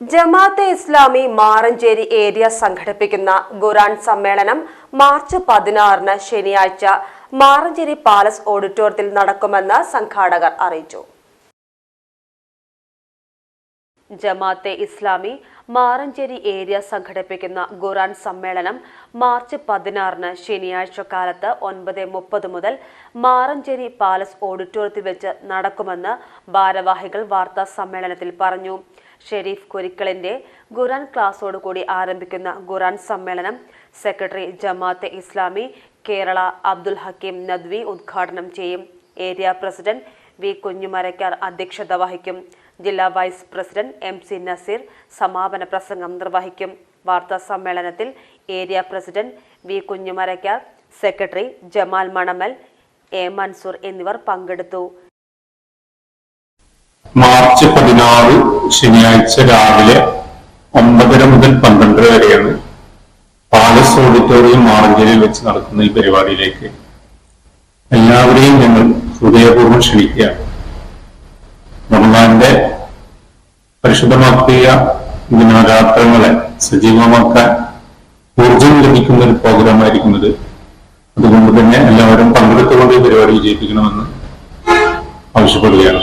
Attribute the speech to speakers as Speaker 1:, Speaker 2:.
Speaker 1: Jamaat-e Islami Maranchery area സംഘടിപ്പിക്കുന്ന ഖുറാൻ സമ്മേളനം March പതിനാറിന് ശനിയാഴ്ച മാറഞ്ചേരി പാലസ് ഓഡിറ്റോറിയത്തിൽ നടക്കുമെന്ന് സംഘാടകർ അറിയിച്ചു. ജമാഅത്തെ ഇസ്ലാമി മാറഞ്ചേരി ഏരിയ സംഘടിപ്പിക്കുന്ന ഖുറാൻ സമ്മേളനം മാർച്ച് പതിനാറിന് ശനിയാഴ്ച കാലത്ത് ഒൻപത് മുപ്പത് മുതൽ മാറഞ്ചേരി പാലസ് ഓഡിറ്റോറിയത്തിൽ വെച്ച് നടക്കുമെന്ന് ഭാരവാഹികൾ വാർത്താ സമ്മേളനത്തിൽ പറഞ്ഞു. ഷെരീഫ് കുരിക്കളിന്റെ ഖുറാൻ ക്ലാസോടുകൂടി ആരംഭിക്കുന്ന ഖുറാൻ സമ്മേളനം സെക്രട്ടറി ജമാഅത്തെ ഇസ്ലാമി കേരള അബ്ദുൽ ഹക്കീം നദ്വി ഉദ്ഘാടനം ചെയ്യും. ഏരിയ പ്രസിഡന്റ് വി കുഞ്ഞുമരക്കാർ അധ്യക്ഷത വഹിക്കും. ജില്ലാ vice president M C Naseer സമാപന പ്രസംഗം നിർവഹിക്കും. വാർത്താ സമ്മേളനത്തിൽ area president V Kunjumarakkar secretary Jamal Manamal A Mansoor എന്നിവർ പങ്കെടുത്തു.
Speaker 2: മാർച്ച് പതിനാറ് ശനിയാഴ്ച രാവിലെ ഒമ്പതര മുതൽ പന്ത്രണ്ടര വരെയാണ് പാലസ് ഓഡിറ്റോറിയം മാറഞ്ചേരിയിൽ വെച്ച് നടക്കുന്ന ഈ പരിപാടിയിലേക്ക് എല്ലാവരെയും ഞങ്ങൾ ഹൃദയപൂർവം ക്ഷണിക്കുകയാണ്. റമദാന്റെ പരിശുദ്ധമാക്കിയ ദിനരാത്രങ്ങളെ സജീവമാക്കാൻ ഊർജം ലഭിക്കുന്ന ഒരു പ്രോഗ്രാം ആയിരിക്കുന്നത് അതുകൊണ്ട് തന്നെ എല്ലാവരും പങ്കെടുത്തുകൊണ്ട് ഈ പരിപാടി വിജയിപ്പിക്കണമെന്ന് ആവശ്യപ്പെടുകയാണ്.